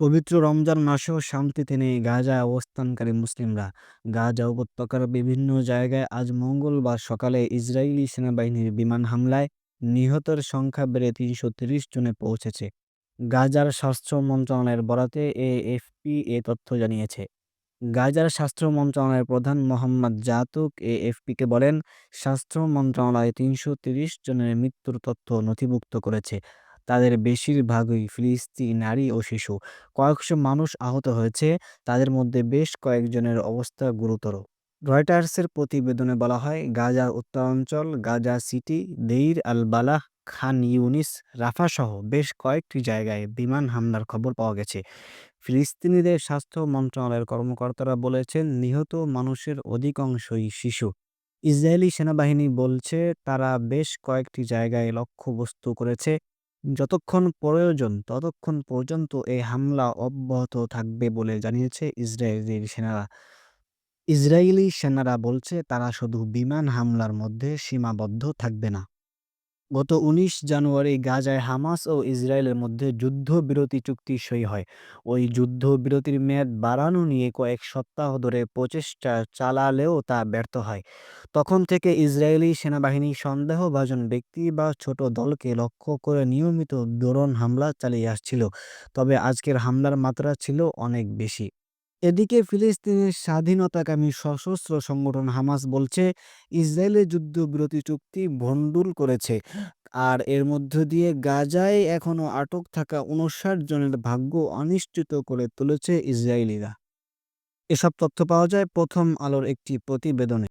পবিত্র রমজান মাসেও শান্তিতে নেই গাজায় অবস্থানকারী মুসলিমরা। গাজা উপত্যকার বিভিন্ন জায়গায় আজ মঙ্গলবার সকালে ইসরায়েলি সেনাবাহিনীর বিমান হামলায় নিহতের সংখ্যা বেড়ে তিনশো তিরিশ জনে পৌঁছেছে। গাজার স্বাস্থ্য মন্ত্রণালয়ের বরাতে এএফপি এ তথ্য জানিয়েছে। গাজার স্বাস্থ্য মন্ত্রণালয়ের প্রধান মোহাম্মদ জাতুক এএফপিকে বলেন, স্বাস্থ্য মন্ত্রণালয় তিনশো তিরিশ জনের মৃত্যুর তথ্য নথিভুক্ত করেছে। তাদের বেশিরভাগই ফিলিস্তিনি নারী ও শিশু। কয়েকশো মানুষ আহত হয়েছে, তাদের মধ্যে বেশ কয়েকজনের অবস্থা গুরুতর। রয়টার্সের প্রতিবেদনে বলা হয়, গাজার উত্তরাঞ্চল Gaza city, Deir al Balah, Khan Younis, রাফাসহ বেশ কয়েকটি জায়গায় বিমান হামলার খবর পাওয়া গেছে। ফিলিস্তিনিদের স্বাস্থ্য মন্ত্রণালয়ের কর্মকর্তারা বলেছেন, নিহত মানুষের অধিকাংশই শিশু। ইসরায়েলি সেনাবাহিনী বলছে, তারা বেশ কয়েকটি জায়গায় লক্ষ্যবস্তু করেছে। যতক্ষণ প্রয়োজন ততক্ষণ পর্যন্ত এই হামলা অব্যাহত থাকবে বলে জানিয়েছে ইসরায়েলি সেনারা। ইসরায়েলি সেনারা বলছে, তারা শুধু বিমান হামলার মধ্যে সীমাবদ্ধ থাকবে না। গত উনিশ জানুয়ারি গাজায় হামাস ও ইসরায়েলের মধ্যে যুদ্ধবিরতি চুক্তি সই হয়। ওই যুদ্ধবিরতির মেয়াদ বাড়ানো নিয়ে কয়েক সপ্তাহ ধরে প্রচেষ্টা চালালেও তা ব্যর্থ হয়। তখন থেকে ইসরায়েলি সেনাবাহিনী সন্দেহভাজন ব্যক্তি বা ছোট দলকে লক্ষ্য করে নিয়মিত ড্রোন হামলা চালিয়ে আসছিল। তবে আজকের হামলার মাত্রা ছিল অনেক বেশি। এদিকে ফিলিস্তিনের স্বাধীনতাকামী সশস্ত্র সংগঠন হামাস বলছে, ইসরায়েলের যুদ্ধবিরতি চুক্তি ভণ্ডুল করেছে। আর এর মধ্য দিয়ে গাজায় এখনও আটক থাকা উনষাট জনের ভাগ্য অনিশ্চিত করে তুলেছে ইসরায়েলিরা। এসব তথ্য পাওয়া যায় প্রথম আলোর একটি প্রতিবেদনে।